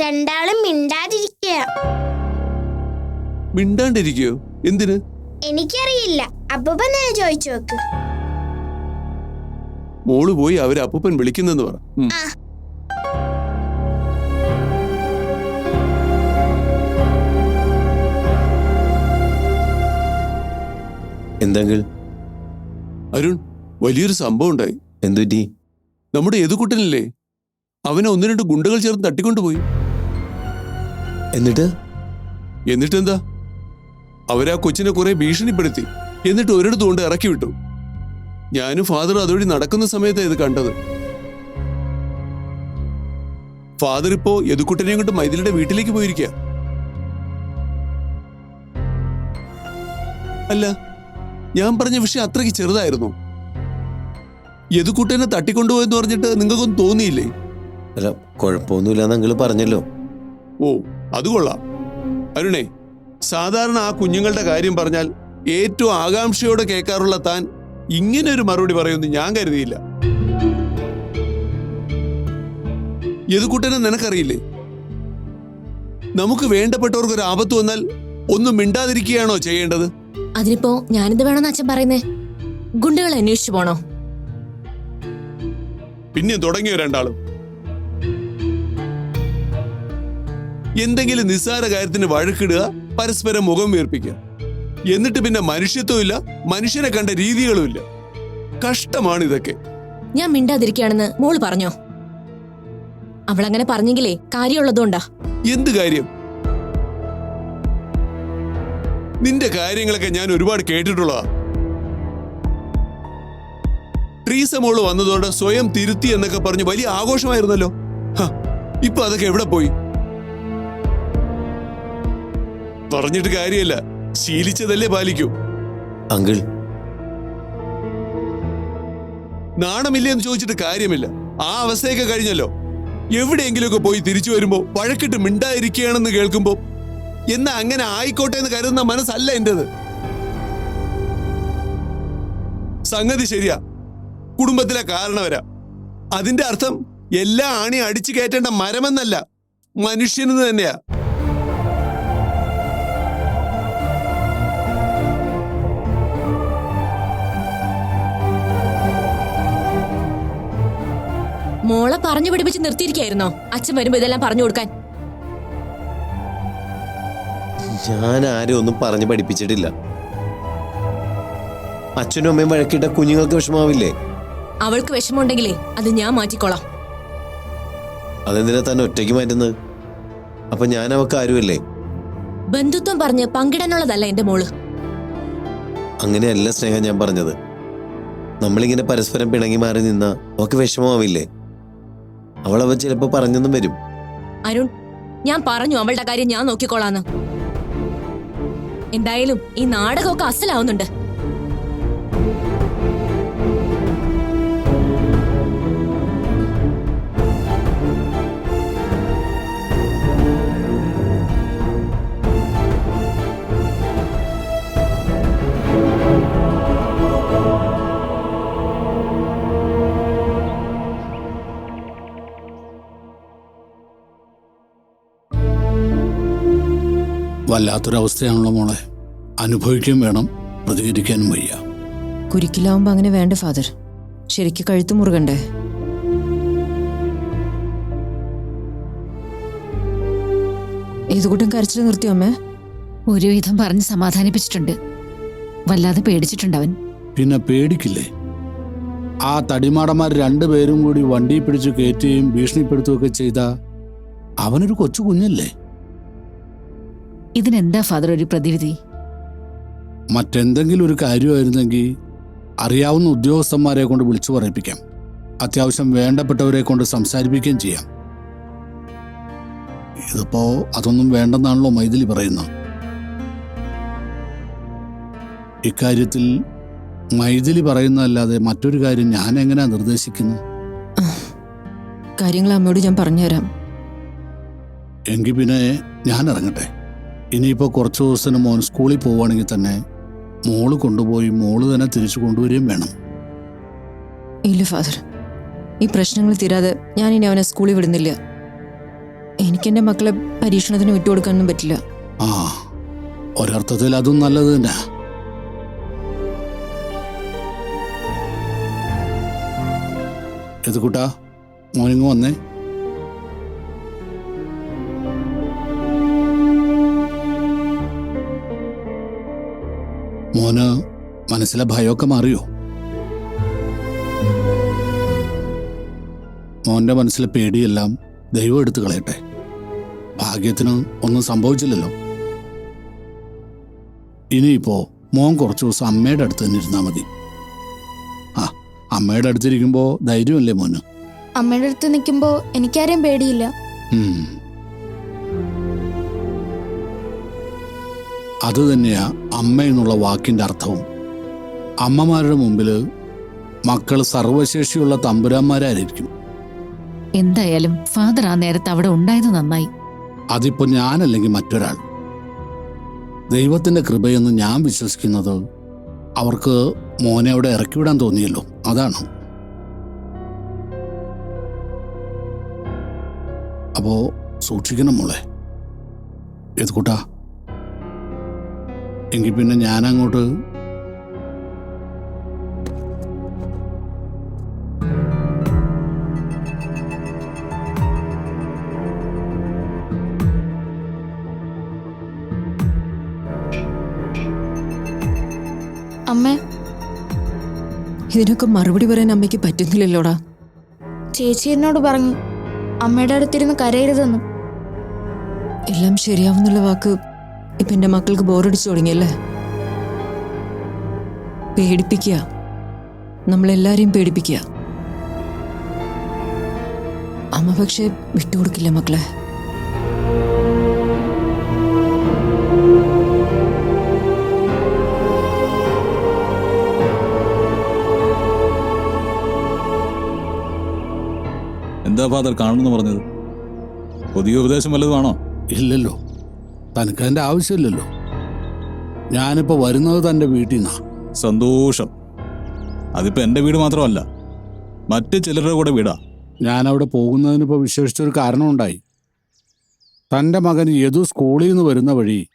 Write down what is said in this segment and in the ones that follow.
രണ്ടാളും മിണ്ടാതിരിക്കുക. മിണ്ടാണ്ടിരിക്കോ എന്തിന്? എനിക്കറിയില്ല. അപ്പൂപ്പൻ തന്നെ ചോദിച്ചു നോക്ക്. മോൾ പോയി അവർ അപ്പൂപ്പൻ വിളിക്കുന്നെന്ന് പറ. ഉം. ആ. എന്തെങ്കിൽ? അരുൺ വലിയൊരു സംഭവം ഉണ്ടായി. എന്തുറ്റി നമ്മുടെ എതുകുട്ടനില്ലേ അവനെ ഒന്ന് രണ്ട് ഗുണ്ടകൾ ചേർന്ന് തട്ടിക്കൊണ്ടുപോയി. എന്നിട്ട്? എന്നിട്ടെന്താ? അവരാ കൊച്ചിനെ കുറെ ഭീഷണിപ്പെടുത്തി. എന്നിട്ട് ഒരിടത്തു കൊണ്ട് ഇറക്കി വിട്ടു. ഞാനും ഫാദർ അതുവഴി നടക്കുന്ന സമയത്താണ് ഇത് കണ്ടത്. ഫാദർ ഇപ്പോ യദുക്കുട്ടനെയും കൊണ്ട് മൈഥിലിയുടെ വീട്ടിലേക്ക് പോയിരിക്കുക അല്ല ഞാൻ പറഞ്ഞ വിഷയം അത്രയ്ക്ക് ചെറുതായിരുന്നു. യദുക്കുട്ടനെ തട്ടിക്കൊണ്ടുപോയെന്ന് പറഞ്ഞിട്ട് നിങ്ങൾക്കൊന്നും തോന്നിയില്ലേ? അല്ല കുഴപ്പമൊന്നുമില്ല നിങ്ങൾ പറഞ്ഞല്ലോ. ഓ അത് കൊള്ളാം. അരുണേ സാധാരണ ആ കുഞ്ഞുങ്ങളുടെ കാര്യം പറഞ്ഞാൽ ഏറ്റവും ആകാംക്ഷയോടെ കേൾക്കാറുള്ള താൻ ഇങ്ങനെ ഒരു മറുപടി പറയുമെന്ന് ഞാൻ കരുതിയില്ല. യദുക്കുട്ടനെ നിനക്കറിയില്ലേ? നമുക്ക് വേണ്ടപ്പെട്ടവർക്ക് ഒരു ആപത്ത് വന്നാൽ ഒന്നും മിണ്ടാതിരിക്കുകയാണോ ചെയ്യേണ്ടത്? അതിനിപ്പോ ഞാനെന്ത് വേണമെന്ന് അച്ഛൻ പറയുന്നേ? ഗുണ്ടകളെ അന്വേഷിച്ചു പോണോ? പിന്നെ തുടങ്ങിയോ രണ്ടാളും? എന്തെങ്കിലും നിസ്സാര കാര്യത്തിന് വഴക്കിടുക പരസ്പരം മുഖം വീർപ്പിക്കുക. എന്നിട്ട് പിന്നെ മനുഷ്യത്വമില്ല മനുഷ്യനെ കണ്ട രീതികളുമില്ല കഷ്ടമാണ് ഇതൊക്കെ. ഞാൻ മിണ്ടാതിരിക്കുകയാണെന്ന് മോൾ പറഞ്ഞോ? അവൾ അങ്ങനെ പറഞ്ഞെങ്കിലേ കാര്യമുള്ളതുകൊണ്ടാ. എന്ത് കാര്യം? നിന്റെ കാര്യങ്ങളൊക്കെ ഞാൻ ഒരുപാട് കേട്ടിട്ടുള്ളതാ. ട്രീസ മോൾ വന്നതോടെ സ്വയം തിരുത്തി എന്നൊക്കെ പറഞ്ഞ് വലിയ ആഘോഷമായിരുന്നല്ലോ. ഇപ്പൊ അതൊക്കെ എവിടെ പോയി? പറഞ്ഞിട്ട് കാര്യമല്ല ശീലിച്ചതല്ലേ പാലിക്കൂ. അങ്കിൾ. നാണമില്ലേ എന്ന് ചോദിച്ചിട്ട് കാര്യമില്ല. ആ അവസ്ഥയൊക്കെ കഴിഞ്ഞല്ലോ. എവിടെയെങ്കിലുമൊക്കെ പോയി തിരിച്ചു വരുമ്പോ വഴക്കിട്ട് മിണ്ടായിരിക്കുകയാണെന്ന് കേൾക്കുമ്പോ എന്നാ അങ്ങനെ ആയിക്കോട്ടെ എന്ന് കരുതുന്ന മനസ്സല്ല എന്റേത്. സംഗതി ശരിയാ. കുടുംബത്തിലെ കാരണവരാ. അതിന്റെ അർത്ഥം എല്ലാ ആണി അടിച്ചു കയറ്റേണ്ട മരമെന്നല്ല. മനുഷ്യനെന്ന് തന്നെയാ. മോളെ പറഞ്ഞു പിടിപ്പിച്ച് നിർത്തിയിരിക്കായിരുന്നോ അച്ഛൻ വരുമ്പോ ഇതെല്ലാം പറഞ്ഞു കൊടുക്കാൻ. ഞാൻ ആരും ഒന്നും പറഞ്ഞു പഠിപ്പിച്ചിട്ടില്ല. അച്ഛനും അമ്മയും വഴക്കിട്ട കുഞ്ഞുങ്ങൾക്ക് വിഷമാവില്ലേ? അവൾക്ക് വിഷമമുണ്ടെങ്കിലേ അത് ഞാൻ മാറ്റിക്കോളാം. അതെന്തിനാ തന്നെ ഒറ്റയ്ക്ക് മാറ്റുന്നത്? അപ്പൊ ഞാൻ അവക്ക് ആരുമല്ലേ? ബന്ധുത്വം പറഞ്ഞ് പങ്കിടാനുള്ളതല്ല എന്റെ മോൾ. അങ്ങനെയല്ല സ്നേഹം ഞാൻ പറഞ്ഞത്. നമ്മളിങ്ങനെ പരസ്പരം പിണങ്ങി മാറി നിന്ന അവക്ക് വിഷമമാവില്ലേ? അവളവ ചിലപ്പോ പറഞ്ഞെന്നും വരും. അരുൺ ഞാൻ പറഞ്ഞു അവളുടെ കാര്യം ഞാൻ നോക്കിക്കോളാന്ന്. എന്തായാലും ഈ നാടകമൊക്കെ അസലാവുന്നുണ്ട്. വല്ലാത്തൊരവസ്ഥയാണല്ലോ മോളെ. അനുഭവിക്കുകയും വേണം പ്രതികരിക്കാനും വയ്യ. കുരിക്കിലാവുമ്പോ അങ്ങനെ വേണ്ട ഫാദർ. ശരിക്ക് കഴുത്ത് മുറുകണ്ടേ? ഏതുകൂട്ടം കരച്ചിൽ നിർത്തിയോ അമ്മേ? ഒരുവിധം പറഞ്ഞ് സമാധാനിപ്പിച്ചിട്ടുണ്ട്. വല്ലാതെ പേടിച്ചിട്ടുണ്ട് അവൻ. പിന്നെ പേടിക്കില്ലേ? ആ തടിമാടന്മാർ രണ്ടുപേരും കൂടി വണ്ടി പിടിച്ചു കയറ്റുകയും ഭീഷണിപ്പെടുത്തുകയൊക്കെ ചെയ്ത അവനൊരു കൊച്ചു കുഞ്ഞല്ലേ? ഇതിനെന്താ ഫാദർ ഒരു പ്രതിവിധി? മറ്റെന്തെങ്കിലും ഒരു കാര്യമായിരുന്നെങ്കിൽ അറിയാവുന്ന ഉദ്യോഗസ്ഥന്മാരെ കൊണ്ട് വിളിച്ചു പറയിപ്പിക്കാം. അത്യാവശ്യം വേണ്ടപ്പെട്ടവരെ കൊണ്ട് സംസാരിപ്പിക്കുകയും ചെയ്യാം. ഇതിപ്പോ അതൊന്നും വേണ്ടെന്നാണല്ലോ മൈഥിലി പറയുന്നത്. ഇക്കാര്യത്തിൽ മൈഥിലി പറയുന്നതല്ലാതെ മറ്റൊരു കാര്യം ഞാൻ എങ്ങനെയാ നിർദ്ദേശിക്കുന്നു? കാര്യങ്ങൾ അമ്മയോട് ഞാൻ പറഞ്ഞുതരാം. എങ്കിൽ പിന്നെ ഞാൻ ഇറങ്ങട്ടെ ഇനിയിപ്പോൾ കുറച്ച് ദിവസത്തിന് മോൻ സ്കൂളിൽ പോവുകയാണെങ്കിൽ തന്നെ മോൾ കൊണ്ടുപോയി മോൾ തന്നെ തിരിച്ചു കൊണ്ടുവരികയും വേണം. ഇല്ല ഫാദർ. ഈ പ്രശ്നങ്ങൾ തീരാതെ ഞാൻ ഇനി അവനെ സ്കൂളിൽ വിടുന്നില്ല. എനിക്ക് എന്റെ മക്കളെ പരീക്ഷണത്തിന് വിട്ടുകൊടുക്കാനൊന്നും പറ്റില്ല. ആ ഒരർത്ഥത്തിൽ അതും നല്ലത് തന്നെ. ഇത് കൂട്ടാ? മോനിങ് വന്നേ? മോന് മനസ്സിലെ ഭയമൊക്കെ മാറിയോ? മോന്റെ മനസ്സിലെ പേടിയെല്ലാം ദൈവം എടുത്തു കളയട്ടെ. ഭാഗ്യത്തിന് ഒന്നും സംഭവിച്ചില്ലല്ലോ. ഇനിയിപ്പോ മോൻ കുറച്ചു ദിവസം അമ്മയുടെ അടുത്ത് തന്നെ ഇരുന്നാ മതി. ആ അമ്മയുടെ അടുത്തിരിക്കുമ്പോ ധൈര്യമല്ലേ മോന്? അമ്മയുടെ അടുത്ത് നിൽക്കുമ്പോ എനിക്കാരെയും പേടിയില്ല. അത് തന്നെയാ അമ്മ എന്നുള്ള വാക്കിന്റെ അർത്ഥവും. അമ്മമാരുടെ മുമ്പിൽ മക്കൾ സർവശേഷിയുള്ള തമ്പുരാന്മാരായിരിക്കും. എന്തായാലും ഫാദർ ആ നേരത്ത് അവിടെ ഉണ്ടായത് നന്നായി. അതിപ്പോ ഞാനല്ലെങ്കിൽ മറ്റൊരാൾ. ദൈവത്തിന്റെ കൃപയെന്ന് ഞാൻ വിശ്വസിക്കുന്നത് അവർക്ക് മോനെ അവിടെ ഇറക്കിവിടാൻ തോന്നിയല്ലോ. അതാണ്? അപ്പോ സൂക്ഷിക്കണം മോളെ. ഏത് കൂട്ടാ എങ്കിൽ പിന്നെ ഞാനങ്ങോട്ട് അമ്മ. ഇതിനൊക്കെ മറുപടി പറയാൻ അമ്മയ്ക്ക് പറ്റുന്നില്ലല്ലോടാ. ചേച്ചി എന്നോട് പറഞ്ഞു അമ്മയുടെ അടുത്തിരുന്ന് കരയരുതെന്നും. എല്ലാം ശരിയാവുന്നുള്ള വാക്ക് ഇപ്പൊ എന്റെ മക്കൾക്ക് ബോറടിച്ചു തുടങ്ങിയല്ലേ? പേടിപ്പിക്കുക. നമ്മളെല്ലാരെയും പേടിപ്പിക്കുക. അമ്മ പക്ഷെ വിട്ടുകൊടുക്കില്ല മക്കളെ. എന്താ ഫാദർ കാണണമെന്ന് പറഞ്ഞത്? പുതിയ ഉപദേശം വല്ലതുമാണോ? ഇല്ലല്ലോ. തനിക്ക് അതിന്റെ ആവശ്യമില്ലല്ലോ. ഞാനിപ്പോ വരുന്നത് തന്റെ വീട്ടിൽ നിന്നാ സന്തോഷം. അതിപ്പോ എന്റെ വീട് മാത്രമല്ല മറ്റ് ചിലരുടെ കൂടെ വീടാ. ഞാൻ അവിടെ പോകുന്നതിനിപ്പോൾ വിശേഷിച്ചൊരു കാരണമുണ്ടായി. തന്റെ മകൻ യദു സ്കൂളിൽ നിന്ന് വരുന്ന വഴി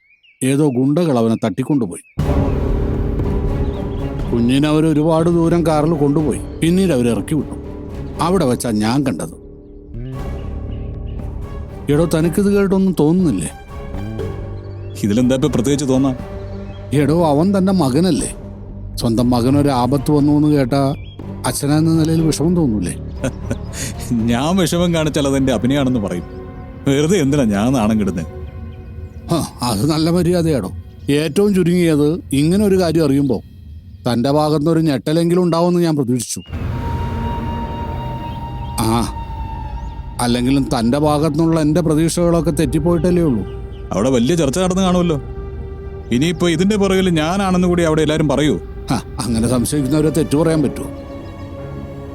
ഏതോ ഗുണ്ടകൾ അവനെ തട്ടിക്കൊണ്ടുപോയി. കുഞ്ഞിനെ അവർ ഒരുപാട് ദൂരം കാറിൽ കൊണ്ടുപോയി. പിന്നീട് അവർ ഇറക്കി വിട്ടു. അവിടെ വെച്ചാ ഞാൻ കണ്ടത്. എടോ തനിക്കിത് കേട്ടൊന്നും തോന്നുന്നില്ലേ? ഇതിലെന്താ ഇപ്പൊ പ്രത്യേകിച്ച് തോന്നാം? എടോ അവൻ തന്റെ മകനല്ലേ. സ്വന്തം മകനൊരു ആപത്ത് വന്നു എന്ന് കേട്ടാ അച്ഛനെന്ന നിലയിൽ വിഷമം തോന്നൂലേ? ഞാൻ വിഷമം കാണിച്ചാൽ അതെന്റെ അഭിനയാണെന്ന് പറയും. വെറുതെ എന്തിനാ ഞാൻ നാണം കിടുന്നത് അത് നല്ല മര്യാദയാടോ. ഏറ്റവും ചുരുങ്ങിയത് ഇങ്ങനെ ഒരു കാര്യം അറിയുമ്പോൾ തന്റെ ഭാഗത്തുനിന്ന് ഒരു ഞെട്ടലെങ്കിലും ഉണ്ടാവുമെന്ന് ഞാൻ പ്രതീക്ഷിച്ചു. ആ അല്ലെങ്കിലും തന്റെ ഭാഗത്തുനിന്നുള്ള എന്റെ പ്രതീക്ഷകളൊക്കെ തെറ്റിപ്പോയിട്ടല്ലേ ഉള്ളൂ. അവിടെ വലിയ ചർച്ച നടന്നു കാണുമല്ലോ. ഇനിയിപ്പോ ഇതിന്റെ പുറകിൽ ഞാനാണെന്ന് കൂടി അവിടെ എല്ലാരും പറയൂ. അങ്ങനെ സംശയിക്കുന്നവരെ തെറ്റു പറയാൻ പറ്റുമോ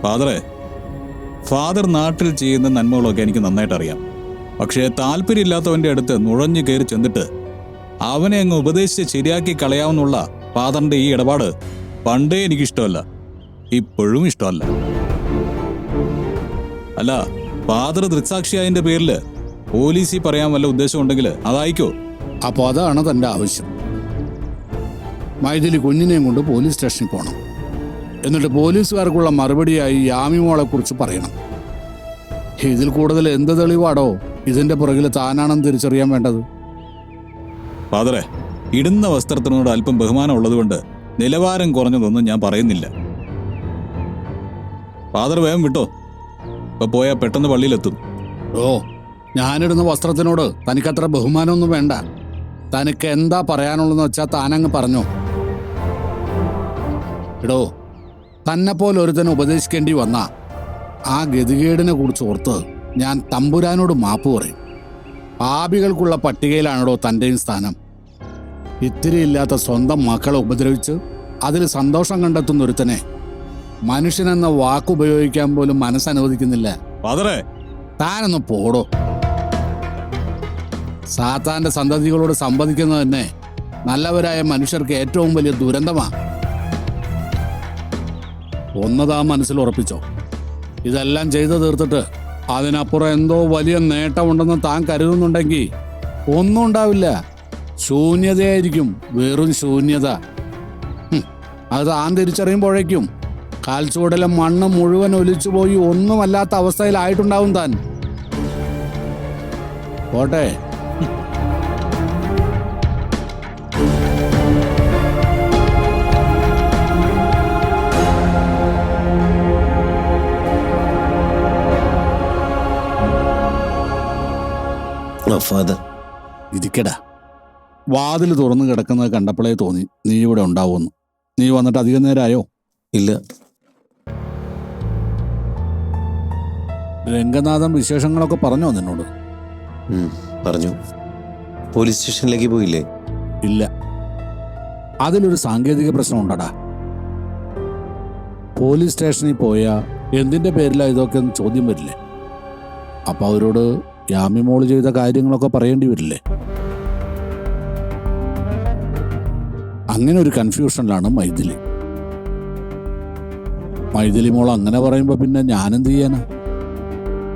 ഫാദറെ ഫാദർ നാട്ടിൽ ചെയ്യുന്ന നന്മകളൊക്കെ എനിക്ക് നന്നായിട്ട് അറിയാം പക്ഷേ താല്പര്യമില്ലാത്തവന്റെ അടുത്ത് നുഴഞ്ഞു കയറി ചെന്നിട്ട് അവനെ അങ്ങ് ഉപദേശിച്ച് ശരിയാക്കി കളയാവുന്നുള്ള ഫാദറിന്റെ ഈ ഇടപാട് പണ്ടേ എനിക്കിഷ്ടമല്ല. ഇപ്പോഴും ഇഷ്ടമല്ല. അല്ല ഫാദർ ദൃക്സാക്ഷിയായതിന്റെ പേരിൽ പോലീസിൽ പറയാൻ വല്ല ഉദ്ദേശം ഉണ്ടെങ്കിൽ അതായിക്കോ. അപ്പോൾ അതാണ് തന്റെ ആവശ്യം. മൈഥിലി കുഞ്ഞിനെയും കൊണ്ട് പോലീസ് സ്റ്റേഷനിൽ പോകണം എന്നിട്ട് പോലീസുകാർക്കുള്ള മറുപടിയായി യാമിമോളെ കുറിച്ച് പറയണം. ഇതിൽ കൂടുതൽ എന്ത് തെളിവാടോ ഇതിന്റെ പുറകിൽ താനാണെന്ന് തിരിച്ചറിയാൻ വേണ്ടത്? ഫാദറെ ഇടുന്ന വസ്ത്രത്തിനോട് അല്പം ബഹുമാനം ഉള്ളതുകൊണ്ട് നിലവാരം കുറഞ്ഞതൊന്നും ഞാൻ പറയുന്നില്ല. ഫാദർ വേഗം വിട്ടോ. ഇപ്പൊ പോയാൽ പെട്ടെന്ന് പള്ളിയിലെത്തും. ഓ ഞാനിടുന്ന വസ്ത്രത്തിനോട് തനിക്കത്ര ബഹുമാനമൊന്നും വേണ്ട. തനിക്ക് എന്താ പറയാനുള്ളതെന്ന് വെച്ചാൽ താനങ്ങ് പറഞ്ഞു. എടോ തന്നെ പോലെ ഒരുത്തനെ ഉപദേശിക്കേണ്ടി വന്ന ആ ഗതികേടിനെ കുറിച്ച് ഓർത്ത് ഞാൻ തമ്പുരാനോട് മാപ്പ് പറയും. പാപികൾക്കുള്ള പട്ടികയിലാണോ തന്റെയും സ്ഥാനം. ഇത്തിരി ഇല്ലാത്ത സ്വന്തം മക്കളെ ഉപദ്രവിച്ച് അതിൽ സന്തോഷം കണ്ടെത്തുന്ന ഒരുത്തനെ മനുഷ്യനെന്ന വാക്കുപയോഗിക്കാൻ പോലും മനസ്സനുവദിക്കുന്നില്ല. താനൊന്ന് പോടോ. സാത്താന്റെ സന്തതികളോട് സംവദിക്കുന്നത് തന്നെ നല്ലവരായ മനുഷ്യർക്ക് ഏറ്റവും വലിയ ദുരന്തമാ. ഒന്നതാ മനസ്സിൽ ഉറപ്പിച്ചോ. ഇതെല്ലാം ചെയ്തു തീർത്തിട്ട് അതിനപ്പുറം എന്തോ വലിയ നേട്ടമുണ്ടെന്ന് താൻ കരുതുന്നുണ്ടെങ്കിൽ ഒന്നും ഉണ്ടാവില്ല. ശൂന്യതയായിരിക്കും വെറും ശൂന്യത. അത് താൻ തിരിച്ചറിയുമ്പോഴേക്കും കാൽച്ചുവടലെ മണ്ണ് മുഴുവൻ ഒലിച്ചുപോയി ഒന്നുമല്ലാത്ത അവസ്ഥയിലായിട്ടുണ്ടാവും താൻ. പോട്ടെ. ആ ഫാദർ? ഇരിക്കടാ. വാതിൽ തുറന്നു കിടക്കുന്നത് കണ്ടപ്പോഴേ തോന്നി നീ ഇവിടെ ഉണ്ടാവുമെന്ന്. നീ വന്നിട്ട് അധികം നേരമായോ? ഇല്ല. രംഗനാഥൻ വിശേഷങ്ങളൊക്കെ പറഞ്ഞോ നിന്നോട്? പറഞ്ഞു. പോലീസ് സ്റ്റേഷനിലേക്ക് പോയില്ലേ? ഇല്ല. അതിലൊരു സാങ്കേതിക പ്രശ്നം ഉണ്ടടാ പോലീസ് സ്റ്റേഷനിൽ പോയാ എന്തിന്റെ പേരിലാ ഇതൊക്കെ ചോദ്യം വരില്ലേ? അപ്പൊ അവരോട് യാമിമോൾ ചെയ്ത കാര്യങ്ങളൊക്കെ പറയേണ്ടി വരില്ലേ? അങ്ങനെ ഒരു കൺഫ്യൂഷനിലാണ് മൈഥിലി. മൈഥിലി മോൾ അങ്ങനെ പറയുമ്പോൾ പിന്നെ ഞാനെന്ത് ചെയ്യാനാ?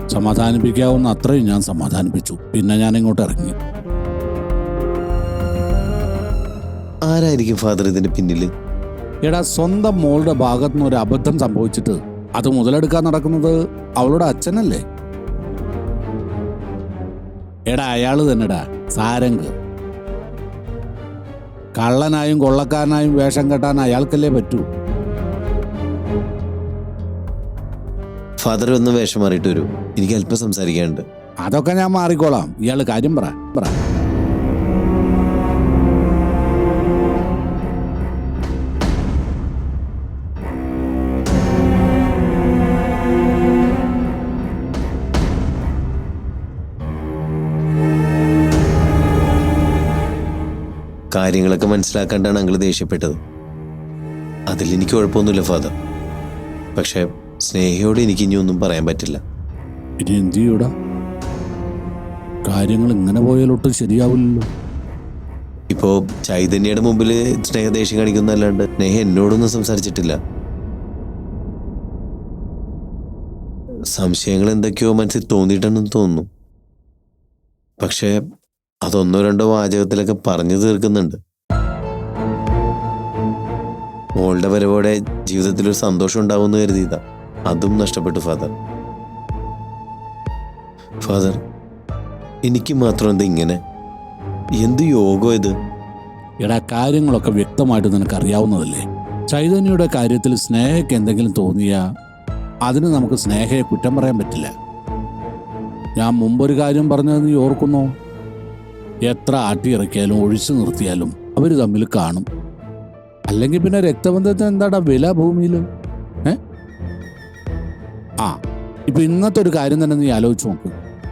സമാധാനിപ്പിക്കാവുന്ന അത്രയും ഞാൻ സമാധാനിപ്പിച്ചു. പിന്നെ ഞാൻ ഇങ്ങോട്ട് ഇറങ്ങി. ആരായിരിക്കും ഫാദർ ഇതിന്റെ പിന്നിൽ എടാ സ്വന്തം മോളുടെ ഭാഗത്തുനിന്ന് ഒരു അബദ്ധം സംഭവിച്ചിട്ട് അത് മുതലെടുക്കാൻ നടക്കുന്നത് അവളുടെ അച്ഛനല്ലേ? എടാ അയാൾ തന്നെടാ സാരംഗ്. കള്ളനായും കൊള്ളക്കാരനായും വേഷം കെട്ടാൻ അയാൾക്കല്ലേ പറ്റൂ. ഫാദർ ഒന്ന് വേഷം മാറിയിട്ട് വരൂ. എനിക്ക് അല്പം സംസാരിക്കാനുണ്ട്. അതൊക്കെ ഞാൻ മാറിക്കോളാം. ഇയാൾ കാര്യം പറ പറ. കാര്യങ്ങളൊക്കെ മനസ്സിലാക്കാണ്ടാണ് അങ്കിൾ ദേഷ്യപ്പെട്ടത്. അതിൽ എനിക്ക് കുഴപ്പമൊന്നുമില്ല ഫാദർ. പക്ഷേ സ്നേഹയോട് എനിക്ക് ഇനി ഒന്നും പറയാൻ പറ്റില്ല. ഇനി എന്ത് ചെയ്യൂടാ? കാര്യങ്ങൾ ഇങ്ങനെ പോയാലൊട്ടും ശരിയാവില്ലല്ലോ. ഇപ്പോ ചൈതന്യയുടെ മുമ്പിൽ സ്നേഹ ദേഷ്യം കാണിക്കുന്നല്ലാണ്ട് സ്നേഹ എന്നോടൊന്നും സംസാരിച്ചിട്ടില്ല. സംശയങ്ങൾ എന്തൊക്കെയോ മനസ്സിൽ തോന്നിയിട്ടുണ്ടെന്ന് തോന്നുന്നു. പക്ഷേ അതൊന്നോ രണ്ടോ വാചകത്തിലൊക്കെ പറഞ്ഞു തീർക്കുന്നുണ്ട്. മോളുടെ വരവോടെ ജീവിതത്തിൽ ഒരു സന്തോഷം ഉണ്ടാവുമെന്ന് കരുതിയതാ അതും നഷ്ടപ്പെട്ടു ഫാദർ ഫാദർ എനിക്ക് മാത്രം എന്താ ഇങ്ങനെ? എന്ത് യോഗോ ഇത്? എടാ കാര്യങ്ങളൊക്കെ വ്യക്തമായിട്ട് നിനക്ക് അറിയാവുന്നതല്ലേ? ചൈതന്യയുടെ കാര്യത്തിൽ സ്നേഹയ്ക്ക് എന്തെങ്കിലും തോന്നിയാ അതിന് നമുക്ക് സ്നേഹയെ കുറ്റം പറയാൻ പറ്റില്ല. ഞാൻ മുമ്പൊരു കാര്യം പറഞ്ഞത് നീ ഓർക്കുന്നോ? എത്ര ആട്ടിയിറക്കിയാലും ഒഴിച്ചു നിർത്തിയാലും അവർ തമ്മിൽ കാണും. അല്ലെങ്കിൽ പിന്നെ രക്തബന്ധത്തിന് എന്താടാ വില ഭൂമിയിൽ ഏ? ആ ഇപ്പൊ ഇന്നത്തെ ഒരു കാര്യം തന്നെ നീ ആലോചിച്ച് നോക്ക്.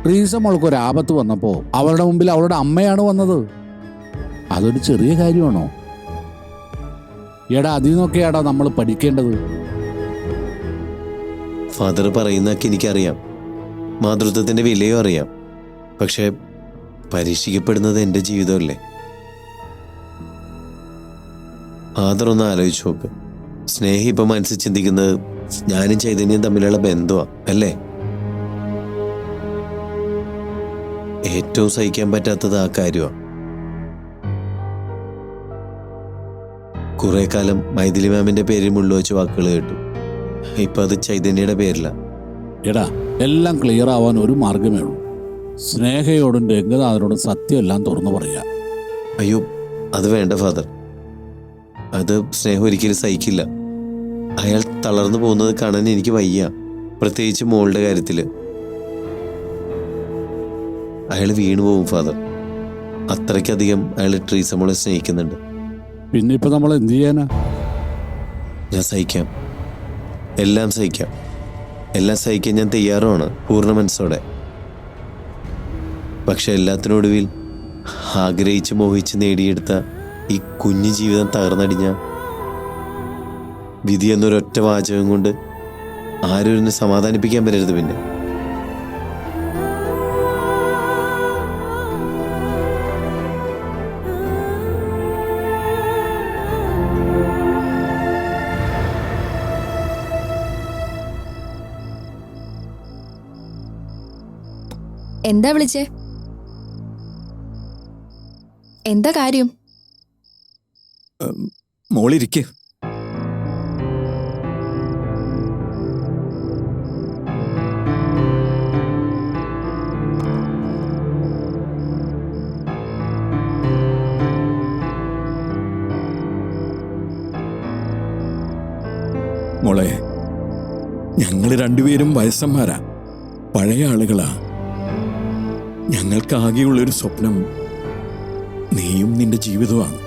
റീസ മോൾക്ക് ഒരു ആപത്ത് വന്നപ്പോ അവളുടെ മുമ്പിൽ അവളുടെ അമ്മയാണ് വന്നത്. അതൊരു ചെറിയ കാര്യമാണോ? എടാ അതിൽ നിന്നൊക്കെയാടാ നമ്മൾ പഠിക്കേണ്ടത്. ഫാദർ പറയുന്നൊക്കെ എനിക്കറിയാം. മാതൃത്വത്തിന്റെ വിലയും അറിയാം. പക്ഷേ പരീക്ഷിക്കപ്പെടുന്നത് എന്റെ ജീവിതമല്ലേ? ഫാദർ ഒന്ന് ആലോചിച്ച് നോക്ക്. സ്നേഹി ഇപ്പൊ മനസ്സിൽ ചിന്തിക്കുന്നത് ഞാനും ചൈതന്യം തമ്മിലുള്ള ബന്ധുവാ അല്ലേ? ഏറ്റവും സഹിക്കാൻ പറ്റാത്തത് ആ കാര്യമാണ് കുറെ കാലം മൈഥിലി മാമിന്റെ പേരിൽ മുള്ളുവെച്ച് വാക്കുകൾ കേട്ടു. ഇപ്പൊ അത് ചൈതന്യയുടെ പേരില. എടാ എല്ലാം ക്ലിയർ ആവാൻ ഒരു മാർഗമേ ഉള്ളൂ. സ്നേഹയോടും രംഗനാഥനോടും സത്യം എല്ലാം തുറന്നു പറയാ. അയ്യോ അത് വേണ്ട ഫാദർ. അത് സ്നേഹം ഒരിക്കലും സഹിക്കില്ല. അയാൾ തളർന്നു പോകുന്നത് കാണാൻ എനിക്ക് വയ്യ പ്രത്യേകിച്ച് മോളുടെ കാര്യത്തിൽ അയാൾ വീണു പോകും ഫാദർ അത്രയ്ക്കധികം അയാൾ ട്രീസ മോളെ സ്നേഹിക്കുന്നുണ്ട്. പിന്നെ ഇപ്പൊ നമ്മൾ എന്ത് ചെയ്യാനാ? ഞാൻ സഹിക്കാം. എല്ലാം സഹിക്കാം. എല്ലാം സഹിക്കാൻ ഞാൻ തയ്യാറുമാണ് പൂർണ മനസ്സോടെ. പക്ഷെ എല്ലാത്തിനൊടുവിൽ ആഗ്രഹിച്ച് മോഹിച്ച് നേടിയെടുത്ത ഈ കുഞ്ഞു ജീവിതം തകർന്നടിഞ്ഞ വിധി എന്നൊരൊറ്റ വാചകം കൊണ്ട് ആരും എന്നെ സമാധാനിപ്പിക്കാൻ പറ്റരുത് പിന്നെ. എന്താ വിളിച്ചേ? എന്താ കാര്യം? മോളിരിക്കെ. മോളെ ഞങ്ങൾ രണ്ടുപേരും വയസ്സന്മാരാ. പഴയ ആളുകളാ. ഞങ്ങൾക്കാകെയുള്ളൊരു സ്വപ്നം നീയും നിന്റെ ജീവിതമാണ്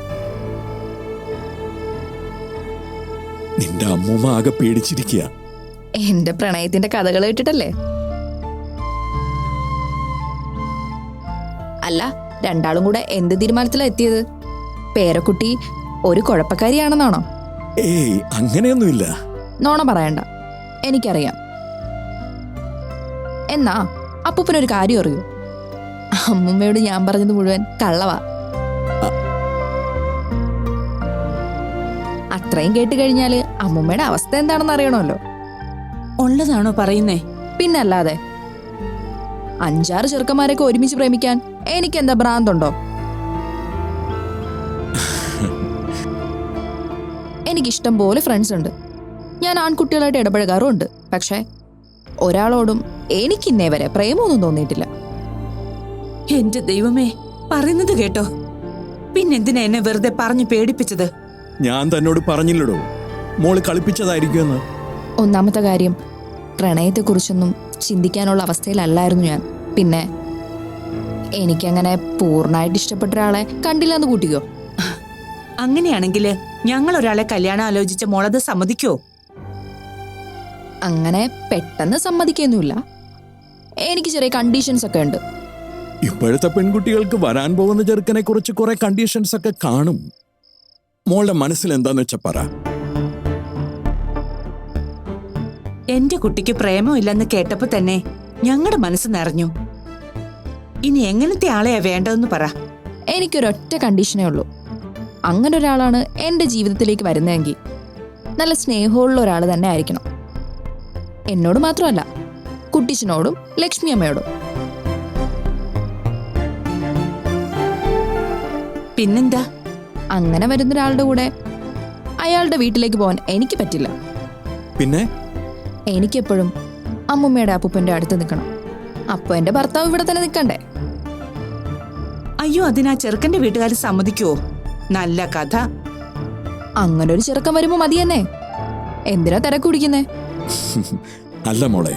നിന്റെ അമ്മൂമ്മ ആകെ പേടിച്ചിരിക്കുക എന്റെ പ്രണയത്തിന്റെ കഥകൾ കേട്ടിട്ടല്ലേ? അല്ല രണ്ടാളും കൂടെ എന്ത് തീരുമാനത്തിലാ എത്തിയത്? പേരക്കുട്ടി ഒരു കുഴപ്പക്കാരിയാണെന്നാണോ? ഏയ് അങ്ങനെയൊന്നുമില്ല. നോണ പറയണ്ട. എനിക്കറിയാം. എന്നാ അപ്പൂപ്പനൊരു കാര്യം അറിയൂ. അമ്മുമ്മയോട് ഞാൻ പറഞ്ഞത് മുഴുവൻ കള്ളവാ. അത്രയും കേട്ട് കഴിഞ്ഞാൽ അമ്മുമ്മയുടെ അവസ്ഥ എന്താണെന്ന് അറിയണമല്ലോ. ഉള്ളതാണോ പറയുന്നേ? പിന്നല്ലാതെ അഞ്ചാറ് ചെറുക്കന്മാരൊക്കെ ഒരുമിച്ച് പ്രേമിക്കാൻ എനിക്ക് എന്താ ഭ്രാന്തുണ്ടോ? എനിക്ക് ഇഷ്ടം പോലെ ഫ്രണ്ട്സ് ഉണ്ട്. ഞാൻ ആൺകുട്ടികളായിട്ട് ഇടപഴകാറുമുണ്ട്. പക്ഷേ ഒരാളോടും എനിക്കിന്നേ വരെ പ്രേമമൊന്നും തോന്നിയിട്ടില്ല. എന്റെ ദൈവമേ പറയുന്നത് കേട്ടോ. പിന്നെന്തിനാ എന്നെ വെറുതെ പറഞ്ഞു പേടിപ്പിച്ചത്? ഞാൻ തന്നോട് പറഞ്ഞില്ലടോ. മോൾ കളിപ്പിച്ചതായിരിക്കുമെന്ന് ഒന്നാമത്തെ കാര്യം പ്രണയത്തെക്കുറിച്ചൊന്നും ചിന്തിക്കാനുള്ള അവസ്ഥയിലല്ലായിരുന്നു ഞാൻ. പിന്നെ എനിക്കങ്ങനെ പൂർണമായിട്ട് ഇഷ്ടപ്പെട്ട ഒരാളെ കണ്ടില്ല എന്ന് കൂട്ടിക്കോ. അങ്ങനെയാണെങ്കിൽ ഞങ്ങൾ ഒരാളെ കല്യാണം ആലോചിച്ച മോളത് സമ്മതിക്കോ? അങ്ങനെ പെട്ടെന്ന് സമ്മതിക്കൊന്നുമില്ല. എനിക്ക് ചെറിയ കണ്ടീഷൻസ് ഒക്കെ ഉണ്ട്. ഇപ്പോഴത്തെ പെൺകുട്ടികൾക്ക് വരാൻ പോകുന്ന ചെറുക്കനെ കുറിച്ച് കുറെ കണ്ടീഷൻസ് ഒക്കെ കാണും. മോളുടെ മനസ്സിൽ എന്താന്ന് വെച്ചാ പറ. എന്റെ കുട്ടിക്ക് പ്രേമമില്ലെന്ന് കേട്ടപ്പോ തന്നെ ഞങ്ങളുടെ മനസ്സ് നിറഞ്ഞു. ഇനി എങ്ങനത്തെ ആളെയാ വേണ്ടതെന്ന് പറ. എനിക്കൊരൊറ്റ കണ്ടീഷനേ ഉള്ളൂ. അങ്ങനെ ഒരാളാണ് എന്റെ ജീവിതത്തിലേക്ക് വരുന്നതെങ്കിൽ നല്ല സ്നേഹമുള്ള ഒരാൾ തന്നെ ആയിരിക്കണം. എന്നോട് മാത്രമല്ല കുട്ടിച്ചനോടും ലക്ഷ്മി അമ്മയോടും. പിന്നെന്താ? അങ്ങനെ വരുന്ന ഒരാളുടെ കൂടെ അയാളുടെ വീട്ടിലേക്ക് പോകാൻ എനിക്ക് പറ്റില്ല. പിന്നെ? എനിക്കെപ്പോഴും അമ്മുമ്മയുടെ അപ്പൂപ്പന്റെ അടുത്ത് നിൽക്കണം. അപ്പൊ എന്റെ ഭർത്താവ് ഇവിടെ തന്നെ നിൽക്കണ്ടേ? അയ്യോ അതിനാ ചെറുക്കന്റെ വീട്ടുകാർ സമ്മതിക്കുവോ? നല്ല കഥ. അങ്ങനെ ഒരു ചെറുക്കം വരുമ്പോ മതി തന്നെ എന്തിനാ തിരക്ക് കുടിക്കുന്നേ അല്ല മോളെ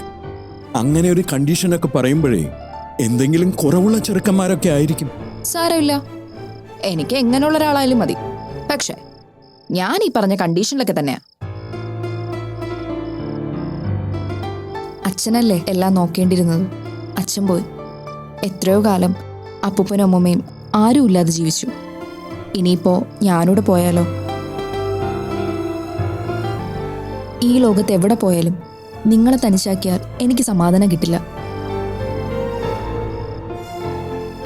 അങ്ങനെ ഒരു കണ്ടീഷനൊക്കെ പറയുമ്പോഴേ എന്തെങ്കിലും കുറവുള്ള ചെറുക്കന്മാരൊക്കെ ആയിരിക്കും. സാരമില്ല. എനിക്ക് എങ്ങനെയുള്ള ഒരാളായാലും മതി. പക്ഷേ ഞാൻ ഈ പറഞ്ഞ കണ്ടീഷനിലൊക്കെ തന്നെയാ. അച്ഛനല്ലേ എല്ലാം നോക്കേണ്ടിയിരുന്നത്? അച്ഛൻ പോയി. എത്രയോ കാലം അപ്പൂപ്പനും അമ്മൂമ്മയും ആരും ഇല്ലാതെ ജീവിച്ചു. ഇനിയിപ്പോ ഞാനൂടെ പോയാലോ? ഈ ലോകത്ത് എവിടെ പോയാലും നിങ്ങളെ തനിച്ചാക്കിയാൽ എനിക്ക് സമാധാനം കിട്ടില്ല.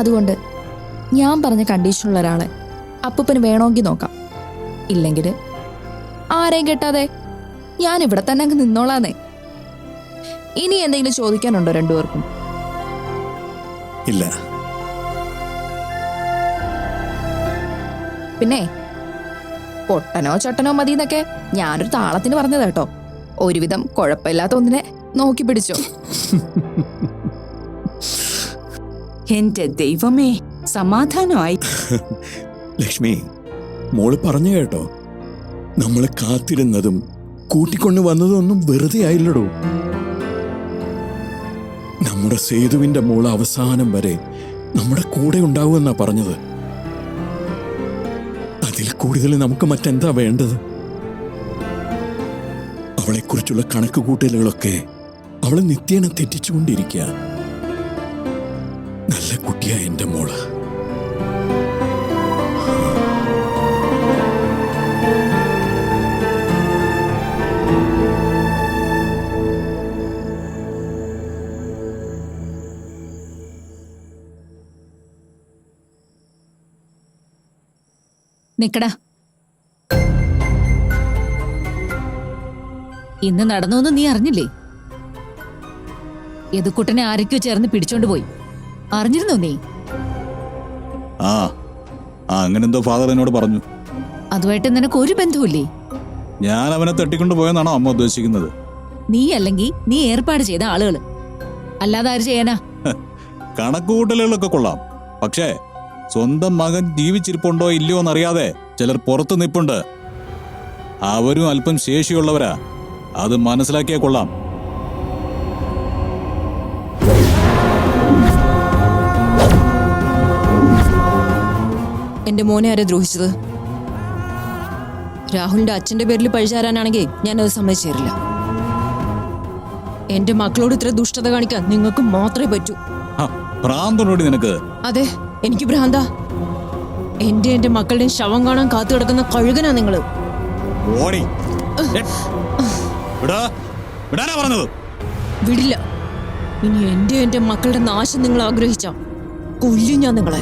അതുകൊണ്ട് ഞാൻ പറഞ്ഞ കണ്ടീഷനുള്ള ഒരാളെ അപ്പൂപ്പന് വേണമെങ്കിൽ നോക്കാം. ഇല്ലെങ്കിൽ ആരെയും കെട്ടാതെ ഞാൻ ഇവിടെ തന്നെ അങ്ങ് നിന്നോളാന്നേ. ഇനി എന്തെങ്കിലും ചോദിക്കാനുണ്ടോ രണ്ടുപേർക്കും? ഇല്ല. പിന്നെ പൊട്ടനോ ചട്ടനോ മതി എന്നൊക്കെ ഞാനൊരു താളത്തിന് പറഞ്ഞത് കേട്ടോ ഒരുവിധം കുഴപ്പമില്ലാത്ത ഒന്നിനെ നോക്കി പിടിച്ചോ. എന്റെ ദൈവമേ. സമാധാനമായി. ലക്ഷ്മി മോൾ പറഞ്ഞു കേട്ടോ. നമ്മൾ കാത്തിരുന്നതും കൂട്ടിക്കൊണ്ടു വന്നതും ഒന്നും വെറുതെ ആയില്ലടോ. നമ്മുടെ സേതുവിന്റെ മോൾ അവസാനം വരെ നമ്മുടെ കൂടെ ഉണ്ടാവുമെന്നാ പറഞ്ഞത്. അതിൽ കൂടുതൽ നമുക്ക് മറ്റെന്താ വേണ്ടത്? അവളെക്കുറിച്ചുള്ള കണക്ക് കൂട്ടലുകളൊക്കെ അവളെ നിത്യേന തെറ്റിച്ചുകൊണ്ടിരിക്കുക നല്ല കുട്ടിയാ എന്റെ മോൾ. നിക്കടാ. ഇന്ന് നടന്നു നീ അറിഞ്ഞില്ലേ? യദുക്കുട്ടനെ ആരൊക്കെയോ ചേർന്ന് പിടിച്ചോണ്ട് പോയി. അറിഞ്ഞിരുന്നോ നീ? ആ ആ അങ്ങനെ എന്തോ ഫാദർ എന്നോട് പറഞ്ഞു. അതുമായിട്ട് നിനക്ക് ഒരു ബന്ധവുമില്ലേ? ഞാൻ അവനെ തട്ടിക്കൊണ്ട് പോയെന്നാണോ അമ്മ ഉദ്ദേശിക്കുന്നത്? നീ അല്ലെങ്കിൽ നീ ഏർപ്പാട് ചെയ്ത ആളുകൾ അല്ലാതെ ആര് ചെയ്യാനാ? കണക്കുകൂട്ടലുകളൊക്കെ കൊള്ളാം. പക്ഷേ സ്വന്തം മകൻ ജീവിച്ചിരിപ്പുണ്ടോ ഇല്ലയോ എന്നറിയാതെ ചിലർ പുറത്ത് നിപ്പുണ്ട്. അവരും അല്പം ശേഷിയുള്ളവരാ. അത് മനസ്സിലാക്കിയാൽ കൊള്ളാം. എന്റെ മോനെ ആരെ ദ്രോഹിച്ചത്? രാഹുലിന്റെ അച്ഛന്റെ പേരിൽ പഴിചാരാനാണെങ്കിൽ ഞാൻ അത് തരില്ല. എന്റെ മക്കളോട് ഇത്ര ദുഷ്ടത കാണിക്കാൻ നിങ്ങൾക്ക് മാത്രമേ പറ്റൂ. നിനക്ക്. അതെ. എനിക്ക് ഭ്രാന്ത. എന്റെ എന്റെ മക്കളുടെയും ശവം കാണാൻ കാത്തു കിടക്കുന്ന കഴുകനാ നിങ്ങൾ. വിടില്ല. ഇനി എന്റെ എന്റെ മക്കളുടെ നാശം നിങ്ങൾ ആഗ്രഹിച്ച. കൊല്ലും ഞാൻ നിങ്ങളെ.